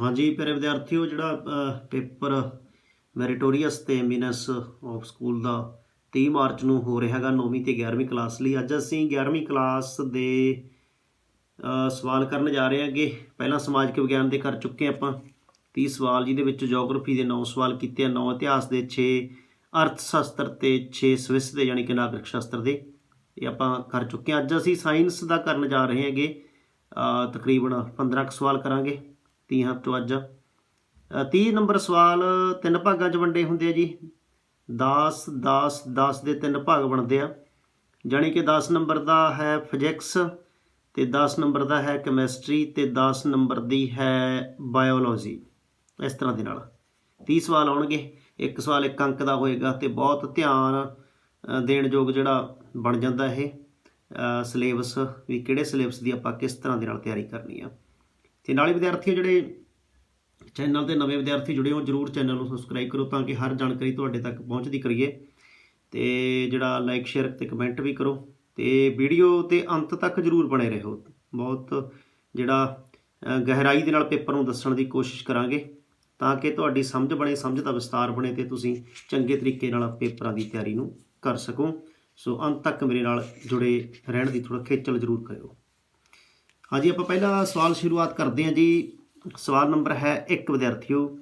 ਹਾਂਜੀ, ਪਿਆਰੇ ਵਿਦਿਆਰਥੀਓ, ਜਿਹੜਾ ਪੇਪਰ ਮੈਰੀਟੋਰੀਅਸ ਤੇ ਮਿਨਸ ਆਫ ਸਕੂਲ ਦਾ 30 ਮਾਰਚ ਨੂੰ ਹੋ ਰਿਹਾ ਹੈਗਾ 9ਵੀਂ ਤੇ 11ਵੀਂ ਕਲਾਸ ਲਈ, ਅੱਜ ਅਸੀਂ 11ਵੀਂ ਕਲਾਸ ਦੇ ਸਵਾਲ ਕਰਨ ਜਾ ਰਹੇ ਹਾਂਗੇ। ਪਹਿਲਾਂ ਸਮਾਜਿਕ ਵਿਗਿਆਨ ਦੇ ਕਰ ਚੁੱਕੇ ਹਾਂ ਆਪਾਂ। 30 ਸਵਾਲ, ਜਿਹਦੇ ਵਿੱਚ ਜੀਓਗ੍ਰਾਫੀ ਦੇ 9 ਸਵਾਲ ਕੀਤੇ ਆ 9 ਇਤਿਹਾਸ ਦੇ 6 ਅਰਥ ਸ਼ਾਸਤਰ ਤੇ 6 ਸਵਿਸ ਦੇ, ਯਾਨੀ ਕਿ ਨਾਗਰਿਕ ਸ਼ਾਸਤਰ ਦੇ। ਇਹ ਆਪਾਂ ਕਰ ਚੁੱਕੇ ਹਾਂ ਅੱਜ ਅਸੀਂ ਸਾਇੰਸ ਦਾ ਕਰਨ ਜਾ ਰਹੇ ਹਾਂਗੇ। ਤਕਰੀਬਨ 15 ਕੁ ਸਵਾਲ ਕਰਾਂਗੇ। 30 ਤੋਂ ਅੱਜ। 30 ਨੰਬਰ ਸਵਾਲ ਤਿੰਨ ਭਾਗਾਂ 'ਚ ਵੰਡੇ ਹੁੰਦੇ ਆ ਜੀ। 10 10 10 ਦੇ ਤਿੰਨ ਭਾਗ ਬਣਦੇ ਆ। ਜਾਣੀ ਕਿ 10 ਨੰਬਰ ਦਾ ਹੈ ਫਿਜ਼ਿਕਸ ਤੇ 10 ਨੰਬਰ ਦਾ ਹੈ ਕੈਮਿਸਟਰੀ ਤੇ 10 ਨੰਬਰ ਦੀ ਹੈ ਬਾਇਓਲੋਜੀ। ਇਸ ਤਰ੍ਹਾਂ ਦੇ ਨਾਲ। 30 ਸਵਾਲ ਆਉਣਗੇ। ਇੱਕ ਸਵਾਲ ਇੱਕ ਅੰਕ ਦਾ ਹੋਏਗਾ ਤੇ ਬਹੁਤ ਧਿਆਨ ਅ, ਦੇਣ ਯੋਗ ਜਿਹੜਾ ਬਣ ਜਾਂਦਾ ਇਹ ਸਿਲੇਬਸ ਵੀ ਕਿਹੜੇ ਸਿਲੇਬਸ ਦੀ ਆਪਾਂ ਕਿਸ ਤਰ੍ਹਾਂ ਦੇ ਨਾਲ ਤਿਆਰੀ ਕਰਨੀ ਆ। ਤੇ ਨਾਲੇ ਵਿਦਿਆਰਥੀ ਜਿਹੜੇ ਚੈਨਲ ਤੇ ਨਵੇਂ ਵਿਦਿਆਰਥੀ ਜੁੜੇ ਹੋ ਜਰੂਰ ਚੈਨਲ ਨੂੰ ਸਬਸਕ੍ਰਾਈਬ ਕਰੋ ਤਾਂ ਕਿ ਹਰ ਜਾਣਕਾਰੀ ਤੁਹਾਡੇ ਤੱਕ ਪਹੁੰਚਦੀ ਕਰੀਏ। ਤੇ ਜਿਹੜਾ ਲਾਈਕ ਸ਼ੇਅਰ ਤੇ ਕਮੈਂਟ ਵੀ ਕਰੋ ਤੇ ਵੀਡੀਓ ਤੇ ਅੰਤ ਤੱਕ ਜਰੂਰ ਬਣੇ ਰਹੋ। ਬਹੁਤ ਜਿਹੜਾ ਗਹਿਰਾਈ ਦੇ ਨਾਲ ਪੇਪਰ ਨੂੰ ਦੱਸਣ ਦੀ ਕੋਸ਼ਿਸ਼ ਕਰਾਂਗੇ ਤਾਂ ਕਿ ਤੁਹਾਡੀ ਸਮਝ ਬਣੇ, ਸਮਝ ਦਾ ਵਿਸਤਾਰ ਬਣੇ ਤੇ ਤੁਸੀਂ ਚੰਗੇ ਤਰੀਕੇ ਨਾਲ ਪੇਪਰਾਂ ਦੀ ਤਿਆਰੀ ਨੂੰ ਕਰ ਸਕੋ। ਸੋ ਅੰਤ ਤੱਕ ਮੇਰੇ ਨਾਲ ਜੁੜੇ ਰਹਿਣ ਦੀ ਥੋੜਾ ਖੇਚਲ ਜਰੂਰ ਕਰਿਓ। ਹਾਂਜੀ, ਆਪਾਂ ਪਹਿਲਾ ਸਵਾਲ ਸ਼ੁਰੂਆਤ ਕਰਦੇ ਹਾਂ ਜੀ। ਸਵਾਲ ਨੰਬਰ ਹੈ 1 ਵਿਦਿਆਰਥੀਓ।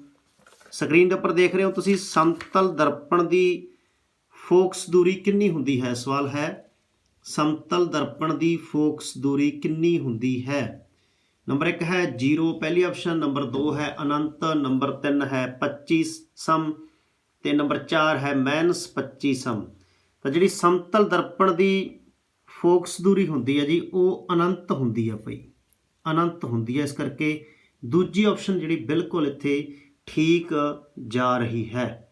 ਸਕਰੀਨ ਦੇ ਉੱਪਰ ਦੇਖ ਰਹੇ ਹੋ ਤੁਸੀਂ, ਸਮਤਲ ਦਰਪਣ ਦੀ ਫੋਕਸ ਦੂਰੀ ਕਿੰਨੀ ਹੁੰਦੀ ਹੈ? ਸਵਾਲ ਹੈ, ਸਮਤਲ ਦਰਪਣ ਦੀ ਫੋਕਸ ਦੂਰੀ ਕਿੰਨੀ ਹੁੰਦੀ ਹੈ? ਨੰਬਰ 1 ਹੈ 0 ਪਹਿਲੀ ਆਪਸ਼ਨ। ਨੰਬਰ 2 ਹੈ ਅਨੰਤ। ਨੰਬਰ 3 ਹੈ 25 ਸਮ। ਤੇ ਨੰਬਰ 4 ਹੈ ਮਾਈਨਸ 25 ਸਮ। ਤਾਂ ਜਿਹੜੀ ਸਮਤਲ ਦਰਪਣ ਦੀ ਫੋਕਸ ਦੂਰੀ ਹੁੰਦੀ ਹੈ ਜੀ, ਉਹ ਅਨੰਤ ਹੁੰਦੀ ਹੈ ਭਾਈ ਅਨੰਤ ਹੁੰਦੀ ਹੈ, ਇਸ ਕਰਕੇ ਦੂਜੀ ਆਪਸ਼ਨ ਜਿਹੜੀ ਬਿਲਕੁਲ ਇੱਥੇ ਠੀਕ ਜਾ ਰਹੀ ਹੈ।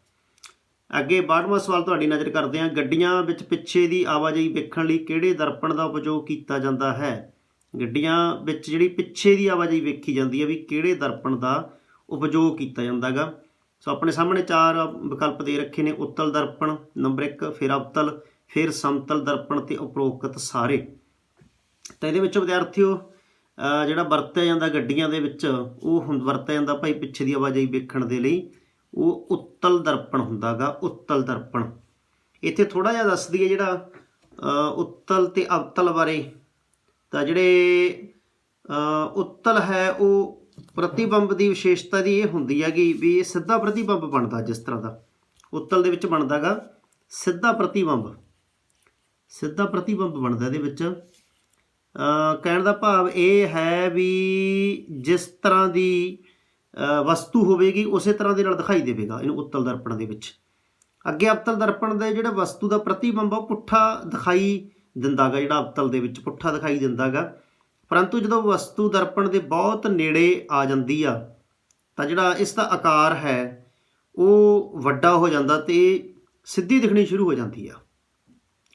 ਅੱਗੇ 12ਵਾਂ ਸਵਾਲ ਤੁਹਾਡੀ ਨਜ਼ਰ ਕਰਦੇ ਹਾਂ। ਗੱਡੀਆਂ ਵਿੱਚ ਪਿੱਛੇ ਦੀ ਆਵਾਜਾਈ ਵੇਖਣ ਲਈ ਕਿਹੜੇ ਦਰਪਣ ਦਾ ਉਪਯੋਗ ਕੀਤਾ ਜਾਂਦਾ ਹੈ? ਗੱਡੀਆਂ ਵਿੱਚ ਜਿਹੜੀ ਪਿੱਛੇ ਦੀ ਆਵਾਜਾਈ ਵੇਖੀ ਜਾਂਦੀ ਹੈ ਵੀ ਕਿਹੜੇ ਦਰਪਣ ਦਾ ਉਪਯੋਗ ਕੀਤਾ ਜਾਂਦਾਗਾ ਸੋ ਆਪਣੇ ਸਾਹਮਣੇ ਚਾਰ ਵਿਕਲਪ ਦੇ ਰੱਖੇ ਨੇ, ਉੱਤਲ ਦਰਪਣ, ਨੰਬਰ 1 ਫਿਰ ਅਵਤਲ ਫਿਰ ਸਮਤਲ ਦਰਪਣ ਤੇ ਉਪਰੋਕਤ ਸਾਰੇ। ਤਾਂ ਇਹਦੇ ਵਿੱਚੋਂ ਵਿਦਿਆਰਥੀਓ, ਅਹ ਜਿਹੜਾ ਵਰਤਿਆ ਜਾਂਦਾ ਗੱਡੀਆਂ ਦੇ ਵਿੱਚ, ਉਹ ਹੁਣ ਵਰਤਿਆ ਜਾਂਦਾ ਭਾਈ ਪਿੱਛੇ ਦੀ ਆਵਾਜਾਈ ਵੇਖਣ ਦੇ ਲਈ, ਉਹ ਉੱਤਲ ਦਰਪਣ ਹੁੰਦਾਗਾ, ਉੱਤਲ ਦਰਪਣ। ਇੱਥੇ ਥੋੜਾ ਜਿਹਾ ਦੱਸ ਦਈਏ ਜਿਹੜਾ ਉੱਤਲ ਤੇ ਅਵਤਲ ਬਾਰੇ। ਤਾਂ ਜਿਹੜੇ ਉੱਤਲ ਹੈ, ਉਹ ਪ੍ਰਤੀਬਿੰਬ ਦੀ ਵਿਸ਼ੇਸ਼ਤਾ ਦੀ ਇਹ ਹੁੰਦੀ ਹੈਗੀ ਵੀ ਇਹ ਸਿੱਧਾ ਪ੍ਰਤੀਬਿੰਬ ਬਣਦਾ ਜਿਸ ਤਰ੍ਹਾਂ ਦਾ। ਉੱਤਲ ਦੇ ਵਿੱਚ ਬਣਦਾਗਾ ਸਿੱਧਾ ਪ੍ਰਤੀਬਿੰਬ। ਸਿੱਧਾ ਪ੍ਰਤੀਬਿੰਬ ਬਣਦਾ ਇਹਦੇ ਵਿੱਚ। ਕਹਿਣ ਦਾ ਭਾਵ ਇਹ ਹੈ ਵੀ ਜਿਸ ਤਰ੍ਹਾਂ ਦੀ ਵਸਤੂ ਹੋਵੇਗੀ, ਉਸੇ ਤਰ੍ਹਾਂ ਦੇ ਨਾਲ ਦਿਖਾਈ ਦੇਵੇਗਾ ਇਹਨੂੰ ਉੱਤਲ ਦਰਪਣ ਦੇ ਵਿੱਚ। ਅੱਗੇ ਅਵਤਲ ਦਰਪਣ ਦੇ ਜਿਹੜਾ ਵਸਤੂ ਦਾ ਪ੍ਰਤੀਬਿੰਬ ਆ, ਉਹ ਪੁੱਠਾ ਦਿਖਾਈ ਦਿੰਦਾਗਾ, ਜਿਹੜਾ ਅਵਤਲ ਦੇ ਵਿੱਚ ਪੁੱਠਾ ਦਿਖਾਈ ਦਿੰਦਾਗਾ। ਪਰੰਤੂ ਜਦੋਂ ਵਸਤੂ ਦਰਪਣ ਦੇ ਬਹੁਤ ਨੇੜੇ ਆ ਜਾਂਦੀ ਆ, ਤਾਂ ਜਿਹੜਾ ਇਸ ਦਾ ਆਕਾਰ ਹੈ, ਉਹ ਵੱਡਾ ਹੋ ਜਾਂਦਾ ਤੇ ਸਿੱਧੀ ਦਿਖਣੀ ਸ਼ੁਰੂ ਹੋ ਜਾਂਦੀ ਆ।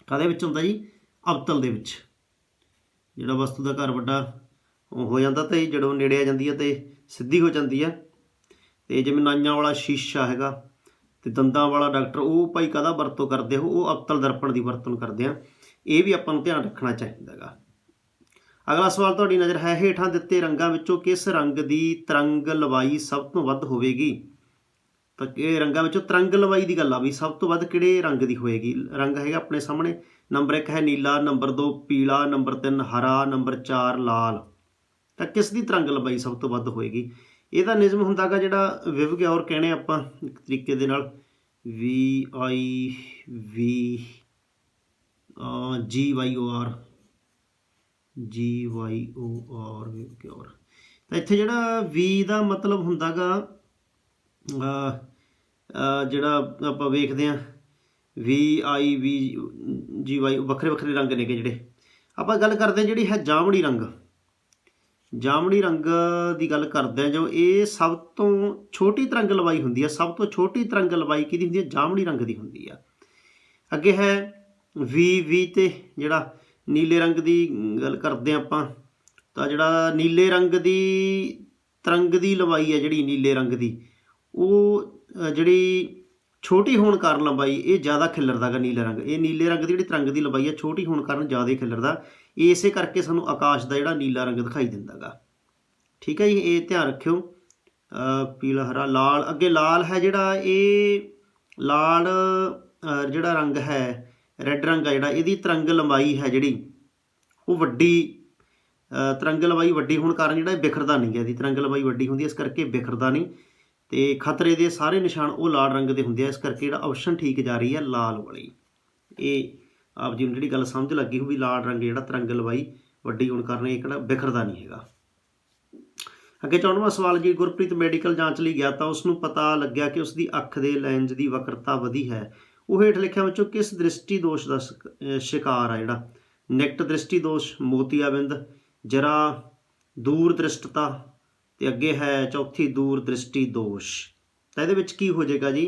ਕਾਦੇ ਵਿੱਚ ਹੁੰਦਾ ਜੀ? ਅਵਤਲ ਦੇ ਵਿੱਚ। ਜਿਹੜਾ ਵਸਤੂ ਦਾ ਘਰ ਵੱਡਾ ਹੋ ਜਾਂਦਾ ਤੇ ਜਦੋਂ ਨੇੜੇ ਆ ਜਾਂਦੀ ਹੈ ਤੇ ਸਿੱਧੀ ਹੋ ਜਾਂਦੀ ਹੈ ਤੇ ਜਿਵੇਂ ਨਾਈਆਂ ਵਾਲਾ ਸ਼ੀਸ਼ਾ ਹੈਗਾ ਤੇ ਦੰਦਾਂ ਵਾਲਾ ਡਾਕਟਰ, ਉਹ ਭਾਈ ਕਾਹਦਾ ਵਰਤੋਂ ਕਰਦੇ ਹੋ? ਉਹ ਅਵਤਲ ਦਰਪਣ ਦੀ ਵਰਤੋਂ ਕਰਦੇ ਆ। ਇਹ ਵੀ ਆਪਾਂ ਨੂੰ ਧਿਆਨ ਰੱਖਣਾ ਚਾਹੀਦਾ ਹੈਗਾ। ਅਗਲਾ ਸਵਾਲ ਤੁਹਾਡੀ ਨਜ਼ਰ ਹੈ, ਹੇਠਾਂ ਦਿੱਤੇ ਰੰਗਾਂ ਵਿੱਚੋਂ ਕਿਸ ਰੰਗ ਦੀ ਤਰੰਗ ਲਵਾਈ ਸਭ ਤੋਂ ਵੱਧ ਹੋਵੇਗੀ? ਤਾਂ ਇਹ ਰੰਗਾਂ ਵਿੱਚੋਂ ਤਰੰਗ ਲੰਬਾਈ ਦੀ ਗੱਲ ਆ ਵੀ ਸਭ ਤੋਂ ਵੱਧ ਕਿਹੜੇ ਰੰਗ ਦੀ ਹੋਏਗੀ? ਰੰਗ ਹੈਗਾ ਆਪਣੇ ਸਾਹਮਣੇ। ਨੰਬਰ 1 ਹੈ ਨੀਲਾ ਨੰਬਰ 2 ਪੀਲਾ ਨੰਬਰ 3 ਹਰਾ ਨੰਬਰ 4 ਲਾਲ। ਤਾਂ ਕਿਸ ਦੀ ਤਰੰਗ ਲੰਬਾਈ ਸਭ ਤੋਂ ਵੱਧ ਹੋਏਗੀ? ਇਹਦਾ ਨਿਯਮ ਹੁੰਦਾਗਾ ਜਿਹੜਾ ਵਿਵਗਿਆਰ ਕਹਿੰਦੇ ਆਪਾਂ ਇੱਕ ਤਰੀਕੇ ਦੇ ਨਾਲ। V I B G Y O R. G Y O R ਵਿਵਗਿਆਰ ਤਾਂ ਇੱਥੇ ਜਿਹੜਾ ਵੀ ਦਾ ਮਤਲਬ ਹੁੰਦਾਗਾ ਅ, ਜਿਹੜਾ ਆਪਾਂ ਵੇਖਦੇ ਹਾਂ ਵੀ ਆਈ ਵੀ ਜੀ ਵਾਈ ਵੱਖਰੇ ਵੱਖਰੇ ਰੰਗ ਨੇਗੇ ਜਿਹੜੇ। ਆਪਾਂ ਗੱਲ ਕਰਦੇ ਹਾਂ ਜਿਹੜੀ ਹੈ ਜਾਮਣੀ ਰੰਗ। ਜਾਮਣੀ ਰੰਗ ਦੀ ਗੱਲ ਕਰਦੇ ਆ ਜੋ ਇਹ ਸਭ ਤੋਂ ਛੋਟੀ ਤਰੰਗ ਲੰਬਾਈ ਹੁੰਦੀ ਹੈ, ਸਭ ਤੋਂ ਛੋਟੀ ਤਰੰਗ ਲੰਬਾਈ ਕਿਹਦੀ ਹੁੰਦੀ ਹੈ? ਜਾਮਣੀ ਰੰਗ ਦੀ ਹੁੰਦੀ ਆ। ਅੱਗੇ ਹੈ ਵੀ ਵੀ ਤੇ ਜਿਹੜਾ ਨੀਲੇ ਰੰਗ ਦੀ ਗੱਲ ਕਰਦੇ ਆ ਆਪਾਂ, ਤਾਂ ਜਿਹੜਾ ਨੀਲੇ ਰੰਗ ਦੀ ਤਰੰਗ ਦੀ ਲੰਬਾਈ ਹੈ ਜਿਹੜੀ ਨੀਲੇ ਰੰਗ ਦੀ, ਉਹ ਜਿਹੜੀ ਛੋਟੀ ਹੋਣ ਕਾਰਨ ਲੰਬਾਈ ਇਹ ਜ਼ਿਆਦਾ ਖਿਲਰਦਾਗਾ ਨੀਲੇ ਰੰਗ। ਇਹ ਨੀਲੇ ਰੰਗ ਦੀ ਜਿਹੜੀ ਤਰੰਗ ਦੀ ਲੰਬਾਈ ਹੈ ਛੋਟੀ ਹੋਣ ਕਾਰਨ ਜ਼ਿਆਦਾ ਹੀ ਖਿਲਰਦਾ ਇਸੇ ਕਰਕੇ ਸਾਨੂੰ ਆਕਾਸ਼ ਦਾ ਜਿਹੜਾ ਨੀਲਾ ਰੰਗ ਦਿਖਾਈ ਦਿੰਦਾਗਾ ਠੀਕ ਹੈ ਜੀ ਇਹ ਧਿਆਨ ਰੱਖਿਓ। ਪੀਲਾ ਹਰਾ ਲਾਲ। ਅੱਗੇ ਲਾਲ ਹੈ ਜਿਹੜਾ ਇਹ ਲਾਲ ਜਿਹੜਾ ਰੰਗ ਹੈ ਰੈੱਡ ਰੰਗ ਹੈ ਜਿਹੜਾ ਇਹਦੀ ਤਰੰਗ ਲੰਬਾਈ ਹੈ ਜਿਹੜੀ ਉਹ ਵੱਡੀ ਅ, ਤਰੰਗ ਲੰਬਾਈ ਵੱਡੀ ਹੋਣ ਕਾਰਨ ਜਿਹੜਾ ਇਹ ਬਿਖਰਦਾ ਨਹੀਂ ਹੈ। ਇਹਦੀ ਤਰੰਗ ਲੰਬਾਈ ਵੱਡੀ ਹੁੰਦੀ ਹੈ ਇਸ ਕਰਕੇ ਬਿਖਰਦਾ ਨਹੀਂ। ਤੇ ਖਤਰੇ ਦੇ ਸਾਰੇ ਨਿਸ਼ਾਨ ਉਹ ਲਾਲ ਰੰਗ ਦੇ ਹੁੰਦੇ ਆ, ਇਸ ਕਰਕੇ ਜਿਹੜਾ ਆਪਸ਼ਨ ਠੀਕ ਜਾ ਰਹੀ ਹੈ ਲਾਲ ਵਾਲੀ। ਇਹ ਆਪ ਜੀ ਨੂੰ ਜਿਹੜੀ ਗੱਲ ਸਮਝ ਲੱਗੀ ਹੋਊ ਵੀ ਲਾਲ ਰੰਗ ਜਿਹੜਾ ਤਿਰੰਗ ਲਵਾਈ ਵੱਡੀ ਹੋਣ ਕਾਰਨ ਇਹ ਕਿਹੜਾ ਬਿਖਰਦਾ ਨਹੀਂ ਹੈਗਾ। ਅੱਗੇ 94ਵਾਂ ਸਵਾਲ, ਜੀ ਗੁਰਪ੍ਰੀਤ ਮੈਡੀਕਲ ਜਾਂਚ ਲਈ ਗਿਆ ਤਾਂ ਉਸ ਨੂੰ ਪਤਾ ਲੱਗਿਆ ਕਿ ਉਸ ਦੀ ਅੱਖ ਦੇ ਲੈਂਜ ਦੀ ਵਕਰਤਾ ਵਧੀ ਹੈ। ਉਹ ਹੇਠ ਲਿਖਿਆ ਵਿੱਚੋਂ ਕਿਸ ਦ੍ਰਿਸ਼ਟੀ ਦੋਸ਼ ਦਾ ਸ਼ਿਕਾਰ ਆ ਜਿਹੜਾ? ਨਿਕਟ ਦ੍ਰਿਸ਼ਟੀ ਦੋਸ਼, ਮੋਤੀਆਬਿੰਦ, ਜਰਾ, ਦੂਰ ਦ੍ਰਿਸ਼ਟਤਾ ਤੇ ਅੱਗੇ ਹੈ ਚੌਥੀ ਦੂਰ ਦ੍ਰਿਸ਼ਟੀ ਦੋਸ਼। ਤਾਂ ਇਹਦੇ ਵਿੱਚ ਕੀ ਹੋ ਜਾਏਗਾ ਜੀ?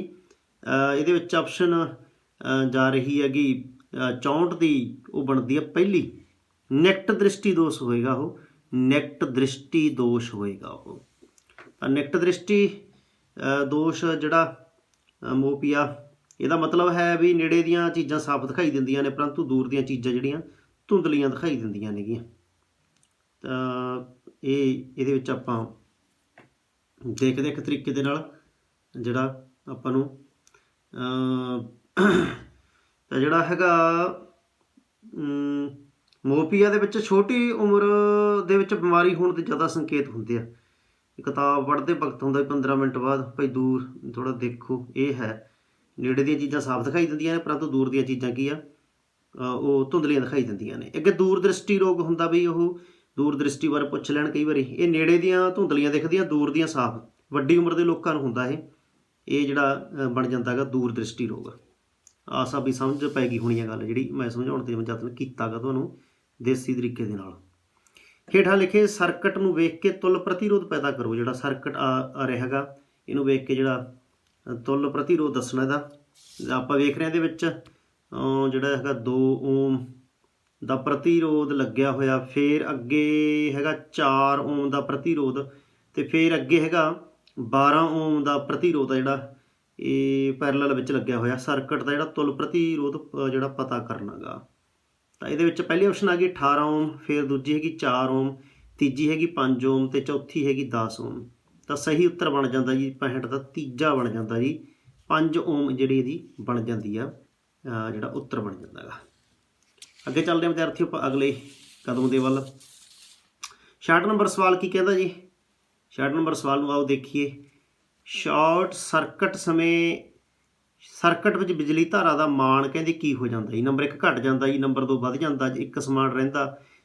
ਇਹਦੇ ਵਿੱਚ ਆਪਸ਼ਨ ਜਾ ਰਹੀ ਹੈਗੀ, ਅਹ 64 ਦੀ ਉਹ ਬਣਦੀ ਹੈ ਪਹਿਲੀ। ਨਿਕਟ ਦ੍ਰਿਸ਼ਟੀ ਦੋਸ਼ ਹੋਏਗਾ ਉਹ। ਨਿਕਟ ਦ੍ਰਿਸ਼ਟੀ ਦੋਸ਼ ਹੋਏਗਾ ਉਹ। ਤਾਂ ਨਿਕਟ ਦ੍ਰਿਸ਼ਟੀ ਦੋਸ਼ ਜਿਹੜਾ ਮੋਪੀਆ, ਇਹਦਾ ਮਤਲਬ ਹੈ ਵੀ ਨੇੜੇ ਦੀਆਂ ਚੀਜ਼ਾਂ ਸਾਫ਼ ਦਿਖਾਈ ਦਿੰਦੀਆਂ ਨੇ, ਪਰੰਤੂ ਦੂਰ ਦੀਆਂ ਚੀਜ਼ਾਂ ਜਿਹੜੀਆਂ ਧੁੰਦਲੀਆਂ ਦਿਖਾਈ ਦਿੰਦੀਆਂ ਨੇਗੀਆਂ। ਤਾਂ ਇਹ, ਇਹਦੇ ਵਿੱਚ ਆਪਾਂ ਦੇਖਦੇ ਇੱਕ ਤਰੀਕੇ ਦੇ ਨਾਲ ਜਿਹੜਾ ਆਪਾਂ ਨੂੰ ਤਾਂ ਜਿਹੜਾ ਹੈਗਾ ਮੋਪੀਆ ਦੇ ਵਿੱਚ ਛੋਟੀ ਉਮਰ ਦੇ ਵਿੱਚ ਬਿਮਾਰੀ ਹੋਣ ਦੇ ਜ਼ਿਆਦਾ ਸੰਕੇਤ ਹੁੰਦੇ ਆ। ਕਿਤਾਬ ਪੜ੍ਹਦੇ ਵਕਤ ਹੁੰਦਾ ਵੀ 15 ਮਿੰਟ ਬਾਅਦ, ਭਾਈ ਦੂਰ ਥੋੜਾ ਦੇਖੋ, ਇਹ ਹੈ। ਨੇੜੇ ਦੀਆਂ ਚੀਜ਼ਾਂ ਸਾਫ਼ ਦਿਖਾਈ ਦਿੰਦੀਆਂ ਨੇ, ਪਰੰਤੂ ਦੂਰ ਦੀਆਂ ਚੀਜ਼ਾਂ ਕੀ ਆ? ਉਹ ਧੁੰਦਲੀਆਂ ਦਿਖਾਈ ਦਿੰਦੀਆਂ ਨੇ। ਅੱਗੇ ਦੂਰ ਦ੍ਰਿਸ਼ਟੀ ਰੋਗ ਹੁੰਦਾ ਵੀ ਉਹ ਦੂਰ ਦ੍ਰਿਸ਼ਟੀ ਬਾਰੇ ਪੁੱਛ ਲੈਣ ਕਈ ਵਾਰੀ। ਇਹ ਨੇੜੇ ਦੀਆਂ ਧੁੰਦਲੀਆਂ ਦਿਖਦੀਆਂ, ਦੂਰ ਦੀਆਂ ਸਾਫ਼। ਵੱਡੀ ਉਮਰ ਦੇ ਲੋਕਾਂ ਨੂੰ ਹੁੰਦਾ ਇਹ। ਇਹ ਜਿਹੜਾ ਬਣ ਜਾਂਦਾ ਹੈਗਾ ਦੂਰ ਦ੍ਰਿਸ਼ਟੀ ਰੋਗ। ਆਸਾ ਵੀ ਸਮਝ ਪੈ ਗਈ ਹੋਣੀ ਹੈ ਗੱਲ ਜਿਹੜੀ ਮੈਂ ਸਮਝਾਉਣ ਤੇ ਯਤਨ ਕੀਤਾਗਾ ਤੁਹਾਨੂੰ ਦੇਸੀ ਤਰੀਕੇ ਦੇ ਨਾਲ। ਹੇਠਾਂ ਲਿਖੇ ਸਰਕਟ ਨੂੰ ਵੇਖ ਕੇ ਤੁਲ ਪ੍ਰਤੀਰੋਧ ਪੈਦਾ ਕਰੋ। ਜਿਹੜਾ ਸਰਕਟ ਆ ਆ ਰਿਹਾ ਹੈਗਾ, ਇਹਨੂੰ ਵੇਖ ਕੇ ਜਿਹੜਾ ਤੁਲ ਪ੍ਰਤੀਰੋਧ ਦੱਸਣਾ ਇਹਦਾ। ਆਪਾਂ ਵੇਖ ਰਹੇ ਹਾਂ ਇਹਦੇ ਵਿੱਚ ਜਿਹੜਾ ਹੈਗਾ 2 ਓਮ ਦਾ ਪ੍ਰਤੀਰੋਧ ਲੱਗਿਆ ਹੋਇਆ। ਫੇਰ ਅੱਗੇ ਹੈਗਾ 4 ਓਮ ਦਾ ਪ੍ਰਤੀਰੋਧ ਤੇ ਫੇਰ ਅੱਗੇ ਹੈਗਾ 12 ਓਮ ਦਾ ਪ੍ਰਤੀਰੋਧ ਆ ਜਿਹੜਾ। ਇਹ ਪੈਰਲਲ ਵਿੱਚ ਲੱਗਿਆ ਹੋਇਆ। ਸਰਕਟ ਦਾ ਜਿਹੜਾ ਤੁਲ ਪ੍ਰਤੀਰੋਧ ਜਿਹੜਾ ਪਤਾ ਕਰਨਾਗਾ ਤਾਂ ਇਹਦੇ ਵਿੱਚ ਪਹਿਲੀ ਆਪਸ਼ਨ ਆ ਗਈ 18 ਓਮ ਫਿਰ ਦੂਜੀ ਹੈਗੀ 4 ਓਮ ਤੀਜੀ ਹੈਗੀ 5 ਓਮ ਤੇ ਚੌਥੀ ਹੈਗੀ 10 ਓਮ ਤਾਂ ਸਹੀ ਉੱਤਰ ਬਣ ਜਾਂਦਾ ਜੀ 65 ਦਾ ਤੀਜਾ ਬਣ ਜਾਂਦਾ ਜੀ। 5 ਓਮ ਜਿਹੜੀ ਇਹਦੀ ਬਣ ਜਾਂਦੀ ਆ ਜਿਹੜਾ ਉੱਤਰ ਬਣ ਜਾਂਦਾ ਹੈਗਾ ਅੱਗੇ ਚੱਲਦੇ ਹਾਂ ਵਿਦਿਆਰਥੀਓ ਆਪਾਂ ਅਗਲੇ ਕਦਮ ਦੇ ਵੱਲ। 66 ਨੰਬਰ ਸਵਾਲ ਕੀ ਕਹਿੰਦਾ ਜੀ? 66 ਨੰਬਰ ਸਵਾਲ ਨੂੰ ਆਓ ਦੇਖੀਏ। ਸ਼ਾਰਟ ਸਰਕਟ ਸਮੇਂ, ਸਰਕਟ ਵਿੱਚ ਬਿਜਲੀ ਧਾਰਾ ਦਾ ਮਾਣ ਕਹਿੰਦੇ ਕੀ ਹੋ ਜਾਂਦਾ? ਜੀ ਨੰਬਰ 1 ਘਟ ਜਾਂਦਾ, ਜੀ ਨੰਬਰ 2 ਵੱਧ ਜਾਂਦਾ, ਜੀ ਇੱਕ ਸਮਾਨ ਰਹਿੰਦਾ,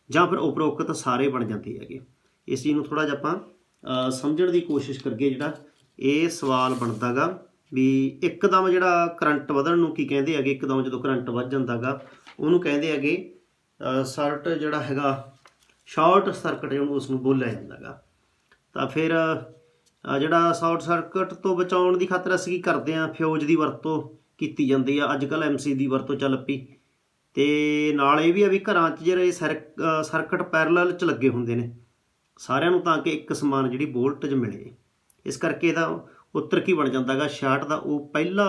ਜਾਂ ਫਿਰ ਉਪਰੋਕਤ ਸਾਰੇ ਬਣ ਜਾਂਦੇ ਹੈਗੇ। ਇਸ ਚੀਜ਼ ਨੂੰ ਥੋੜਾ ਜਿਹਾ ਆਪਾਂ ਸਮਝਣ ਦੀ ਕੋਸ਼ਿਸ਼ ਕਰੀਏ ਜਿਹੜਾ ਇਹ ਸਵਾਲ ਬਣਦਾਗਾ। ਵੀ ਇੱਕਦਮ ਜਿਹੜਾ ਕਰੰਟ ਵਧਣ ਨੂੰ ਕੀ ਕਹਿੰਦੇ ਹੈਗੇ, ਇੱਕਦਮ ਜਦੋਂ ਕਰੰਟ ਵੱਧ ਜਾਂਦਾਗਾ, ਉਹਨੂੰ ਕਹਿੰਦੇ ਹੈਗੇ ਸਰਟ ਜਿਹੜਾ ਹੈਗਾ ਸ਼ਾਰਟ ਸਰਕਟ ਜਿਹਨੂੰ ਉਸ ਨੂੰ ਬੋਲਿਆ ਜਾਂਦਾਗਾ। ਤਾਂ ਫਿਰ ਜਿਹੜਾ ਸ਼ਾਰਟ ਸਰਕਟ ਤੋਂ ਬਚਾਉਣ ਦੀ ਖਾਤਰ ਅਸੀਂ ਕੀ ਕਰਦੇ ਹਾਂ ਫਿਊਜ਼ ਦੀ ਵਰਤੋਂ ਕੀਤੀ ਜਾਂਦੀ ਆ। ਅੱਜ ਕੱਲ ਐਮਸੀ ਦੀ ਵਰਤੋਂ ਚੱਲ ਪਈ। ਤੇ ਨਾਲ ਇਹ ਵੀ ਆ ਵੀ ਘਰਾਂ 'ਚ ਜਿਹੜੇ ਸਰਕਟ ਪੈਰਲਲ 'ਚ ਲੱਗੇ ਹੁੰਦੇ ਨੇ, ਸਾਰਿਆਂ ਨੂੰ ਤਾਂ ਕਿ ਇੱਕ ਸਮਾਨ ਜਿਹੜੀ ਵੋਲਟੇਜ ਮਿਲੇ। ਇਸ ਕਰਕੇ ਇਹਦਾ ਉੱਤਰ ਕੀ ਬਣ ਜਾਂਦਾਗਾ? 66 ਦਾ ਉਹ ਪਹਿਲਾ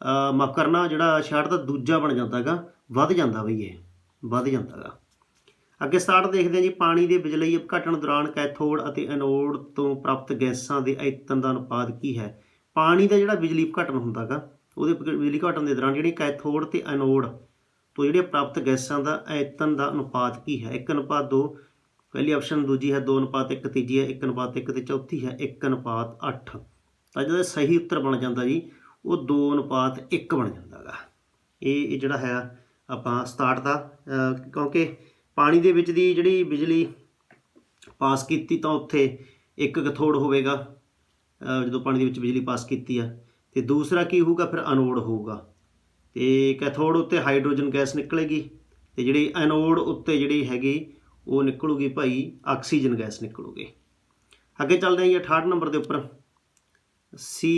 ਅ, ਮਾਫ਼ ਕਰਨਾ ਜਿਹੜਾ 66 ਦਾ ਦੂਜਾ ਬਣ ਜਾਂਦਾਗਾ। ਵੱਧ ਜਾਂਦਾ ਬਈ ਇਹ ਵੱਧ ਜਾਂਦਾਗਾ। ਅੱਗੇ ਸਟਾਰਟ ਦੇਖਦੇ ਹਾਂ ਜੀ ਪਾਣੀ ਦੇ ਬਿਜਲੀ ਘਟਣ ਦੌਰਾਨ ਕੈਥੋਡ ਅਤੇ ਐਨੋਡ ਤੋਂ ਪ੍ਰਾਪਤ ਗੈਸਾਂ ਦੇ ਆਇਤਨ ਦਾ ਅਨੁਪਾਤ ਕੀ ਹੈ? ਪਾਣੀ ਦਾ ਜਿਹੜਾ ਬਿਜਲੀ ਘਟਣ ਹੁੰਦਾਗਾ ਉਹਦੇ ਬਿਜਲੀ ਘਟਣ ਦੇ ਦੌਰਾਨ ਜਿਹੜੀ ਕੈਥੋਡ ਤੇ ਐਨੋਡ ਤੋਂ ਜਿਹੜੇ ਪ੍ਰਾਪਤ ਗੈਸਾਂ ਦਾ ਆਇਤਨ ਦਾ ਅਨੁਪਾਤ ਕੀ ਹੈ? 1 ਅਨੁਪਾਤ 2 ਪਹਿਲੀ ਆਪਸ਼ਨ ਦੂਜੀ ਹੈ 2 ਅਨੁਪਾਤ 1 ਤੀਜੀ ਹੈ 1 ਅਨੁਪਾਤ 1 ਤੇ ਚੌਥੀ ਹੈ 1 ਅਨੁਪਾਤ 8 ਤਾਂ ਜਦੋਂ ਸਹੀ ਉੱਤਰ ਬਣ ਜਾਂਦਾ ਜੀ, ਉਹ 2 ਅਨੁਪਾਤ 1 ਬਣ ਜਾਂਦਾਗਾ ਇਹ ਇਹ ਜਿਹੜਾ ਹੈ, ਆਪਾਂ ਸਟਾਰਟ ਦਾ ਕਿਉਂਕਿ ਪਾਣੀ ਦੇ ਵਿੱਚ ਦੀ ਜਿਹੜੀ ਬਿਜਲੀ ਪਾਸ ਕੀਤੀ ਤਾਂ ਉੱਥੇ ਇੱਕ ਕਥੋੜ ਹੋਵੇਗਾ ਜਦੋਂ ਪਾਣੀ ਦੇ ਵਿੱਚ ਬਿਜਲੀ ਪਾਸ ਕੀਤੀ ਆ। ਤੇ ਦੂਸਰਾ ਕੀ ਹੋਊਗਾ, ਫਿਰ ਅਨੋਡ ਹੋਊਗਾ। ਤੇ ਕੈਥੋਡ ਉੱਤੇ ਹਾਈਡਰੋਜਨ ਗੈਸ ਨਿਕਲੇਗੀ, ਤੇ ਜਿਹੜੀ ਐਨੋਡ ਉੱਤੇ ਜਿਹੜੀ ਹੈਗੀ, ਉਹ ਨਿਕਲੂਗੀ ਭਾਈ ਆਕਸੀਜਨ ਗੈਸ ਨਿਕਲੂਗੀ। ਅੱਗੇ ਚੱਲਦੇ ਹਾਂ ਜੀ 68 ਨੰਬਰ ਦੇ ਉੱਪਰ। ਸੀ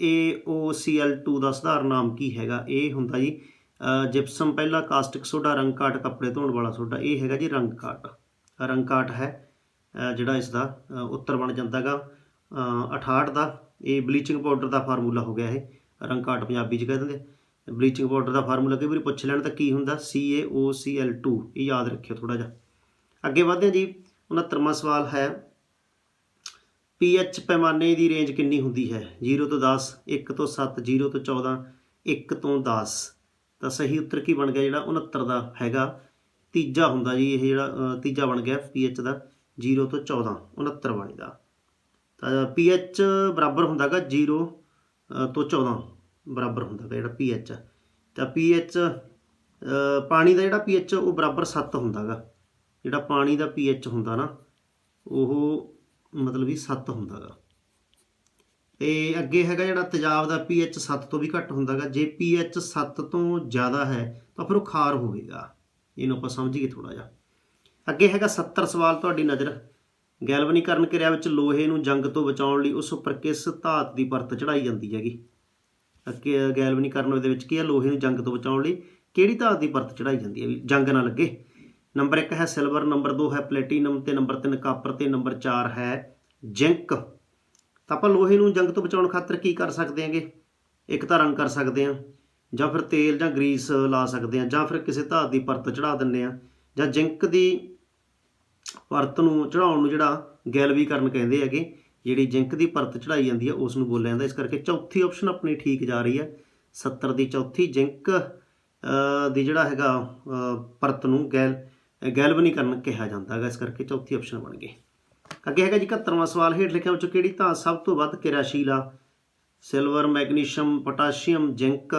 ਏ ਓ ਸੀ ਐੱਲ AOCl2 ਦਾ ਸਧਾਰਨ ਨਾਮ ਕੀ ਹੈਗਾ? ਇਹ ਹੁੰਦਾ ਜੀ ਜਿਪਸਮ ਪਹਿਲਾ ਕਾਸਟਿਕ ਸੋਡਾ, ਰੰਗ ਕਾਟ, ਕੱਪੜੇ ਧੋਣ ਵਾਲਾ ਸੋਡਾ। ਇਹ ਹੈਗਾ ਜੀ ਰੰਗ ਕਾਟ। ਰੰਗ ਕਾਟ ਹੈ ਜਿਹੜਾ ਇਸ ਦਾ ਉੱਤਰ ਬਣ ਜਾਂਦਾਗਾ 68 ਦਾ। ਇਹ ਬਲੀਚਿੰਗ ਪਾਊਡਰ ਦਾ ਫਾਰਮੂਲਾ ਹੋ ਗਿਆ ਇਹ। ਰੰਗ ਕਾਟ ਪੰਜਾਬੀ ਚ ਕਹਿ ਦਿੰਦੇ। ਬਲੀਚਿੰਗ ਪਾਊਡਰ ਦਾ ਫਾਰਮੂਲਾ ਕਈ ਵਾਰੀ ਪੁੱਛ ਲੈਣ ਤਾਂ ਕੀ ਹੁੰਦਾ? CaOCl2 ਇਹ ਯਾਦ ਰੱਖਿਓ ਥੋੜਾ ਜਿਹਾ। ਅੱਗੇ ਵਧਦੇ ਹਾਂ ਜੀ। 69ਵਾਂ ਸਵਾਲ ਹੈ pH ਪੈਮਾਨੇ ਦੀ ਰੇਂਜ ਕਿੰਨੀ ਹੁੰਦੀ ਹੈ? 0 ਤੋਂ 10 1 ਤੋਂ 7 0 ਤੋਂ 14 1 ਤੋਂ 10 ਤਾਂ ਸਹੀ ਉੱਤਰ ਕੀ ਬਣ ਗਿਆ ਜਿਹੜਾ? 69 ਦਾ ਹੈਗਾ। ਤੀਜਾ ਹੁੰਦਾ ਜੀ ਇਹ ਜਿਹੜਾ ਤੀਜਾ ਬਣ ਗਿਆ pH ਦਾ 0 ਤੋਂ 14 69 ਬਣੇਗਾ ਤਾਂ pH ਬਰਾਬਰ ਹੁੰਦਾਗਾ 0 ਅ, ਤੋਂ 14 ਬਰਾਬਰ ਹੁੰਦਾਗਾ ਜਿਹੜਾ pH ਆ। ਤਾਂ pH ਅ, ਪਾਣੀ ਦਾ ਜਿਹੜਾ pH ਉਹ ਬਰਾਬਰ 7 ਹੁੰਦਾਗਾ। ਜਿਹੜਾ ਪਾਣੀ ਦਾ pH ਹੁੰਦਾ ਨਾ ਉਹ ਮਤਲਬ ਵੀ 7 ਹੁੰਦਾਗਾ। ਤੇ ਅੱਗੇ ਹੈਗਾ ਜਿਹੜਾ ਤੇਜ਼ਾਬ ਦਾ pH 7 ਤੋਂ ਵੀ ਘੱਟ ਹੁੰਦਾਗਾ। ਜੇ pH 7 ਤੋਂ ਜ਼ਿਆਦਾ ਹੈ, ਤਾਂ ਫਿਰ ਉਹ ਖਾਰ ਹੋਵੇਗਾ। ਇਹਨੂੰ ਆਪਾਂ ਸਮਝੀਏ ਥੋੜਾ ਜਿਹਾ। ਅੱਗੇ ਹੈਗਾ 70 ਸਵਾਲ ਤੁਹਾਡੀ ਨਜ਼ਰ। ਗੈਲਵਨੀਕਰਨ ਕਿਰਿਆ ਵਿੱਚ ਲੋਹੇ ਨੂੰ ਜੰਗ ਤੋਂ ਬਚਾਉਣ ਲਈ ਉਸ ਉੱਪਰ ਕਿਸ ਧਾਤ ਦੀ ਪਰਤ ਚੜਾਈ ਜਾਂਦੀ ਹੈਗੀ? ਅੱਗੇ ਗੈਲਵਨੀਕਰਨ ਦੇ ਵਿੱਚ ਕੀ ਹੈ? ਲੋਹੇ ਨੂੰ ਜੰਗ ਤੋਂ ਬਚਾਉਣ ਲਈ ਕਿਹੜੀ ਧਾਤ ਦੀ ਪਰਤ ਚੜਾਈ ਜਾਂਦੀ ਹੈ? ਵੀ ਜੰਗ ਨਾ ਲੱਗੇ। ਨੰਬਰ 1 ਹੈ ਸਿਲਵਰ, ਨੰਬਰ 2 ਹੈ ਪਲੇਟੀਨਮ ਤੇ ਨੰਬਰ 3 ਕਾਪਰ ਤੇ ਨੰਬਰ 4 ਹੈ ਜ਼ਿੰਕ। ਤਾਂ ਆਪਾਂ ਲੋਹੇ ਨੂੰ ਜੰਗ ਤੋਂ ਬਚਾਉਣ ਖਾਤਰ ਕੀ ਕਰ ਸਕਦੇ ਹਾਂਗੇ? ਇੱਕ ਤਾਂ ਰੰਗ ਕਰ ਸਕਦੇ ਹਾਂ, ਜਾਂ ਫਿਰ ਤੇਲ ਜਾਂ ਗਰੀਸ ਲਾ ਸਕਦੇ ਹਾਂ, ਜਾਂ ਫਿਰ ਕਿਸੇ ਧਾਤ ਦੀ ਪਰਤ ਚੜਾ ਦਿੰਦੇ ਹਾਂ, ਜਾਂ ਜ਼ਿੰਕ ਦੀ ਪਰਤ ਨੂੰ ਚੜਾਉਣ ਨੂੰ ਜਿਹੜਾ ਗੈਲਵੀਕਰਨ ਕਹਿੰਦੇ ਹੈਗੇ, ਜਿਹੜੀ ਜ਼ਿੰਕ ਦੀ ਪਰਤ ਚੜਾਈ ਜਾਂਦੀ ਹੈ, ਉਸ ਨੂੰ ਬੋਲਿਆ ਜਾਂਦਾ। ਇਸ ਕਰਕੇ ਚੌਥੀ ਆਪਸ਼ਨ ਆਪਣੀ ਠੀਕ ਜਾ ਰਹੀ ਹੈ। 70 ਦੀ ਚੌਥੀ ਜ਼ਿੰਕ ਦੀ ਜਿਹੜਾ ਹੈਗਾ ਪਰਤ ਨੂੰ ਗੈਲ ਗੈਲਵਨੀਕਰਨ ਕਿਹਾ ਜਾਂਦਾ ਹੈਗਾ ਇਸ ਕਰਕੇ ਚੌਥੀ ਆਪਸ਼ਨ ਬਣ ਗਈ ਅੱਗੇ ਹੈਗਾ ਜੀ 71ਵਾਂ ਸਵਾਲ, ਹੇਠ ਲਿਖਿਆ ਵਿੱਚੋਂ ਕਿਹੜੀ ਧਾਤ ਸਭ ਤੋਂ ਵੱਧ ਕਿਰਿਆਸ਼ੀਲ ਆ, ਸਿਲਵਰ, ਮੈਗਨੀਸ਼ੀਅਮ, ਪੋਟਾਸ਼ੀਅਮ, ਜ਼ਿੰਕ,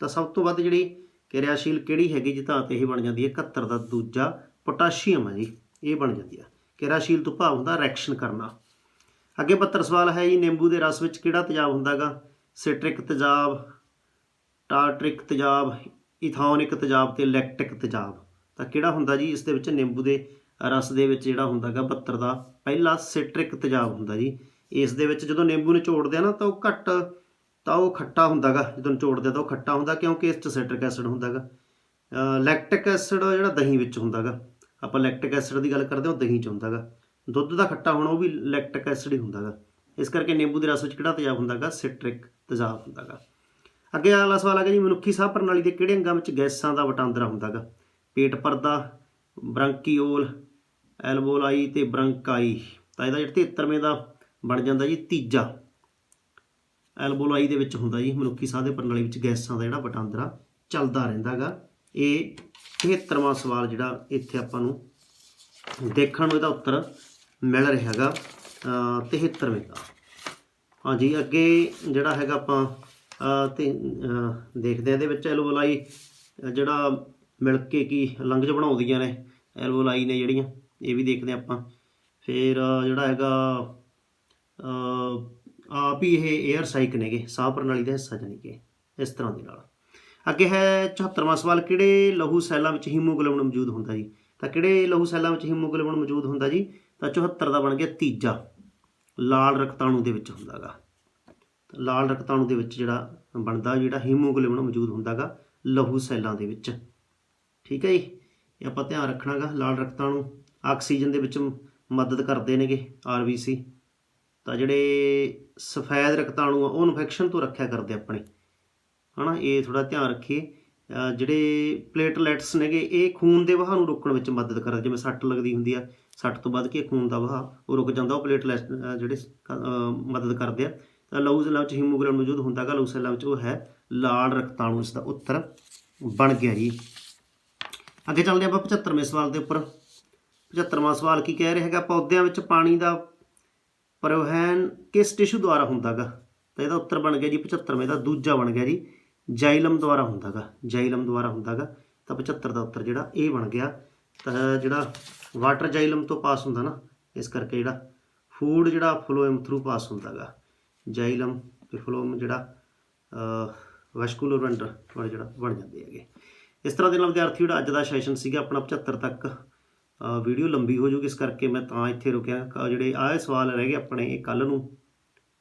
ਤਾਂ ਸਭ ਤੋਂ ਵੱਧ ਜਿਹੜੀ ਕਿਰਿਆਸ਼ੀਲ ਕਿਹੜੀ ਹੈਗੀ ਜੀ ਧਾਤ ਇਹ ਬਣ ਜਾਂਦੀ ਹੈ 71 ਦਾ ਦੂਜਾ ਪੋਟਾਸ਼ੀਅਮ ਹੈ ਜੀ, ਇਹ ਬਣ ਜਾਂਦੀ ਆ। ਕਿਰਿਆਸ਼ੀਲ ਤੋਂ ਭਾਵ ਹੁੰਦਾ ਰਿਐਕਸ਼ਨ ਕਰਨਾ। ਅੱਗੇ 72 ਸਵਾਲ ਹੈ ਜੀ, ਨਿੰਬੂ ਦੇ ਰਸ ਵਿੱਚ ਕਿਹੜਾ ਤੇਜ਼ਾਬ ਹੁੰਦਾਗਾ? ਸਿਟ੍ਰਿਕ ਤੇਜ਼ਾਬ ਟਾਰਟ੍ਰਿਕ ਤੇਜ਼ਾਬ ਇਥੋਨਿਕ ਤੇਜ਼ਾਬ ਤੇ ਇਲੈਕਟ੍ਰਿਕ ਤੇਜ਼ਾਬ। ਤਾਂ ਕਿਹੜਾ ਹੁੰਦਾ ਜੀ? ਇਸ ਦੇ ਵਿੱਚ ਨਿੰਬੂ ਦੇ ਰਸ ਦੇ ਵਿੱਚ ਜਿਹੜਾ ਹੁੰਦਾਗਾ 72 ਦਾ ਪਹਿਲਾ ਸਿਟ੍ਰਿਕ ਤੇਜ਼ਾਬ ਹੁੰਦਾ ਜੀ। ਇਸ ਦੇ ਵਿੱਚ ਜਦੋਂ ਨਿੰਬੂ ਨਿਚੋੜਦੇ ਆ ਨਾ ਤਾਂ ਉਹ ਘੱਟ, ਤਾਂ ਉਹ ਖੱਟਾ ਹੁੰਦਾਗਾ। ਜਦੋਂ ਨਿਚੋੜਦੇ ਆ ਤਾਂ ਉਹ ਖੱਟਾ ਹੁੰਦਾ ਕਿਉਂਕਿ ਇਸ 'ਚ ਸਿਟ੍ਰਿਕ ਐਸਿਡ ਹੁੰਦਾਗਾ। ਲੈਕਟਿਕ ਐਸਿਡ ਜਿਹੜਾ ਦਹੀਂ ਵਿੱਚ ਹੁੰਦਾਗਾ। ਆਪਾਂ ਲੈਕਟਿਕ ਐਸਿਡ ਦੀ ਗੱਲ ਕਰਦੇ ਹਾਂ, ਉਹ ਦਹੀਂ 'ਚ ਹੁੰਦਾਗਾ। ਦੁੱਧ ਦਾ ਖੱਟਾ ਹੋਣਾ ਉਹ ਵੀ ਲੈਕਟਿਕ ਐਸਿਡ ਹੀ ਹੁੰਦਾਗਾ। ਇਸ ਕਰਕੇ ਨਿੰਬੂ ਦੇ ਰਸ ਵਿੱਚ ਕਿਹੜਾ ਤੇਜ਼ਾਬ ਹੁੰਦਾਗਾ? ਸਿਟ੍ਰਿਕ ਤੇਜ਼ਾਬ ਹੁੰਦਾਗਾ। ਅੱਗੇ ਵਾਲਾ ਸਵਾਲ ਆ ਗਿਆ ਜੀ, ਮਨੁੱਖੀ ਸਾਹ ਪ੍ਰਣਾਲੀ ਦੇ ਕਿਹੜੇ ਅੰਗਾਂ ਵਿੱਚ ਗੈਸਾਂ ਦਾ ਵਟਾਂਦਰਾ ਹੁੰਦਾਗਾ? ਪੇਟ ਪਰਦਾ ਬ੍ਰੰਕੀਓਲ ਐਲਬੋਲਾਈ ਤੇ ਬ੍ਰੰਕਾਈ ਤਾਂ ਇਹਦਾ ਜਿਹੜਾ 73ਵੇਂ ਦਾ ਬਣ ਜਾਂਦਾ ਜੀ ਤੀਜਾ। ਐਲਬੋਲਾਈ ਦੇ ਵਿੱਚ ਹੁੰਦਾ ਜੀ ਮਨੁੱਖੀ ਸਾਹ ਦੇ ਪ੍ਰਣਾਲੀ ਵਿੱਚ ਗੈਸਾਂ ਦਾ ਜਿਹੜਾ ਵਟਾਂਦਰਾ ਚੱਲਦਾ ਰਹਿੰਦਾਗਾ ਇਹ 73ਵਾਂ ਸਵਾਲ ਜਿਹੜਾ ਇੱਥੇ ਆਪਾਂ ਨੂੰ ਦੇਖਣ ਨੂੰ ਇਹਦਾ ਉੱਤਰ ਮਿਲ ਰਿਹਾ ਹੈਗਾ ਅ, 73ਵੇਂ ਦਾ। ਹਾਂਜੀ ਅੱਗੇ ਜਿਹੜਾ ਹੈਗਾ ਆਪਾਂ ਤੇ ਦੇਖਦੇ ਆ ਇਹਦੇ ਵਿੱਚ ਐਲਵੋਲਾਈ ਜਿਹੜਾ ਮਿਲ ਕੇ ਕੀ ਲੰਗਜ ਬਣਾਉਂਦੀਆਂ ਨੇ ਐਲਵੋਲਾਈ ਨੇ ਜਿਹੜੀਆਂ, ਇਹ ਵੀ ਦੇਖਦੇ ਆ ਆਪਾਂ। ਫਿਰ ਜਿਹੜਾ ਹੈਗਾ ਆਪ ਹੀ ਇਹ 에ਅਰ ਸਾਈਕ ਨੇਗੇ, ਸਾਹ ਪ੍ਰਣਾਲੀ ਦਾ ਹਿੱਸਾ ਜਾਣੀ ਕਿ ਇਸ ਤਰ੍ਹਾਂ ਦੇ ਨਾਲ। ਅੱਗੇ ਹੈ 74ਵਾਂ ਸਵਾਲ, ਕਿਹੜੇ ਲਹੂ ਸੈੱਲਾਂ ਵਿੱਚ ਹੀਮੋਗਲੋਬਿਨ ਮੌਜੂਦ ਹੁੰਦਾ ਜੀ? ਤਾਂ ਕਿਹੜੇ ਲਹੂ ਸੈੱਲਾਂ ਵਿੱਚ ਹੀਮੋਗਲੋਬਿਨ ਮੌਜੂਦ ਹੁੰਦਾ ਜੀ? ਤਾਂ 74 ਦਾ ਬਣ ਗਿਆ ਤੀਜਾ, ਲਾਲ ਰਕਤਾਣੂ ਦੇ ਵਿੱਚ ਹੁੰਦਾਗਾ। ਲਾਲ ਰਕਤਾਣੂ ਦੇ ਵਿੱਚ ਜਿਹੜਾ ਬਣਦਾ, ਜਿਹੜਾ ਹੀਮੋਗਲੋਬਿਨ ਮੌਜੂਦ ਹੁੰਦਾਗਾ, ਲਹੂ ਸੈੱਲਾਂ ਦੇ ਵਿੱਚ। ਠੀਕ ਹੈ ਜੀ? ਇਹ ਆਪਾਂ ਧਿਆਨ ਰੱਖਣਾਗਾ ਲਾਲ ਰਕਤਾਂ ਨੂੰ। ਆਕਸੀਜਨ ਦੇ ਵਿੱਚ ਮਦਦ ਕਰਦੇ ਨੇਗੇ ਆਰਬੀਸੀ ਤਾਂ ਜਿਹੜੇ ਸਫੈਦ ਰਕਤਾਣੂ ਆ, ਉਹ ਇਨਫੈਕਸ਼ਨ ਤੋਂ ਰੱਖਿਆ ਕਰਦੇ ਆਪਣੇ। ਹਨਾ, ਇਹ ਥੋੜਾ ਧਿਆਨ ਰੱਖੀਏ। ਜਿਹੜੇ ਪਲੇਟਲੈਟਸ ਨੇਗੇ, ਇਹ ਖੂਨ ਦੇ ਵਹਾਅ ਨੂੰ ਰੋਕਣ ਵਿੱਚ ਮਦਦ ਕਰਦੇ। ਜਿਵੇਂ ਸੱਟ ਲੱਗਦੀ ਹੁੰਦੀ ਆ, ਸੱਟ ਤੋਂ ਬਾਅਦ ਕੀ ਖੂਨ ਦਾ ਵਹਾਅ, ਉਹ ਰੁਕ ਜਾਂਦਾ, ਉਹ ਪਲੇਟਲੈਟਸ ਜਿਹੜੇ ਮਦਦ ਕਰਦੇ ਆ। ਤਾਂ ਲਹੂ ਸੈੱਲਾਂ ਵਿੱਚ ਹੀਮੋਗਲੋਬਿਨ ਮੌਜੂਦ ਹੁੰਦਾਗਾ, ਲਹੂ ਸੈੱਲਾਂ ਵਿੱਚ ਉਹ ਹੈ ਲਾਲ ਰਕਤਾਣੂ ਇਸ ਦਾ ਉੱਤਰ ਬਣ ਗਿਆ ਜੀ। ਅੱਗੇ ਚੱਲਦੇ ਆਪਾਂ 75ਵੇਂ ਸਵਾਲ ਦੇ ਉੱਪਰ। 75ਵਾਂ ਸਵਾਲ ਕੀ ਕਹਿ ਰਿਹਾ ਹੈਗਾ? ਪੌਦਿਆਂ ਵਿੱਚ ਪਾਣੀ ਦਾ ਪਰਿਵਹਨ ਕਿਸ ਟਿਸ਼ੂ ਦੁਆਰਾ ਹੁੰਦਾਗਾ? ਤਾਂ ਇਹਦਾ ਉੱਤਰ ਬਣ ਗਿਆ ਜੀ 75ਵੇਂ ਦਾ, ਦੂਜਾ ਬਣ ਗਿਆ ਜੀ ਜਾਈਲਮ ਦੁਆਰਾ ਹੁੰਦਾਗਾ। ਜਾਈਲਮ ਦੁਆਰਾ ਹੁੰਦਾਗਾ। ਤਾਂ 75 ਦਾ ਉੱਤਰ ਜਿਹੜਾ ਇਹ ਬਣ ਗਿਆ। ਤਾਂ ਜਿਹੜਾ ਵਾਟਰ ਜਾਈਲਮ ਤੋਂ ਪਾਸ ਹੁੰਦਾ ਨਾ, ਇਸ ਕਰਕੇ ਜਿਹੜਾ ਫੂਡ ਜਿਹੜਾ ਫਲੋਇਮ ਥਰੂ ਪਾਸ ਹੁੰਦਾਗਾ। ਜਾਈਲਮ ਤੇ ਫਲੋਇਮ ਜਿਹੜਾ ਵੈਸਕੂਲਰ ਵੈਂਡਰ ਵਾਲੇ ਜਿਹੜਾ ਬਣ ਜਾਂਦੇ ਹੈਗੇ। ਇਸ ਤਰ੍ਹਾਂ ਦੇ ਨਾਲ ਵਿਦਿਆਰਥੀ ਜਿਹੜਾ ਅੱਜ ਦਾ ਸੈਸ਼ਨ ਸੀਗਾ, ਆਪਣਾ 75 ਤੱਕ ਵੀਡੀਓ ਲੰਬੀ ਹੋ ਜੂਗੀ ਇਸ ਕਰਕੇ ਮੈਂ ਤਾਂ ਇੱਥੇ ਰੁਕਿਆ। ਕ- ਜਿਹੜੇ ਆਏ ਸਵਾਲ ਰਹਿ ਗਏ ਆਪਣੇ, ਇਹ ਕੱਲ ਨੂੰ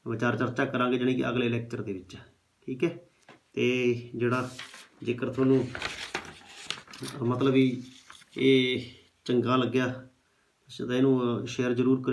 ਵਿਚਾਰ ਚਰਚਾ ਕਰਾਂਗੇ, ਜਾਣੀ ਕਿ ਅਗਲੇ ਲੈਕਚਰ ਦੇ ਵਿੱਚ। ਠੀਕ ਹੈ? ਤੇ ਜਿਹੜਾ ਜੇਕਰ ਤੁਹਾਨੂੰ, ਮਤਲਬ ਵੀ ਇਹ ਚੰਗਾ ਲੱਗਿਆ, ਤਾਂ ਇਹਨੂੰ ਸ਼ੇਅਰ ਜ਼ਰੂਰ ਕਰਿਓ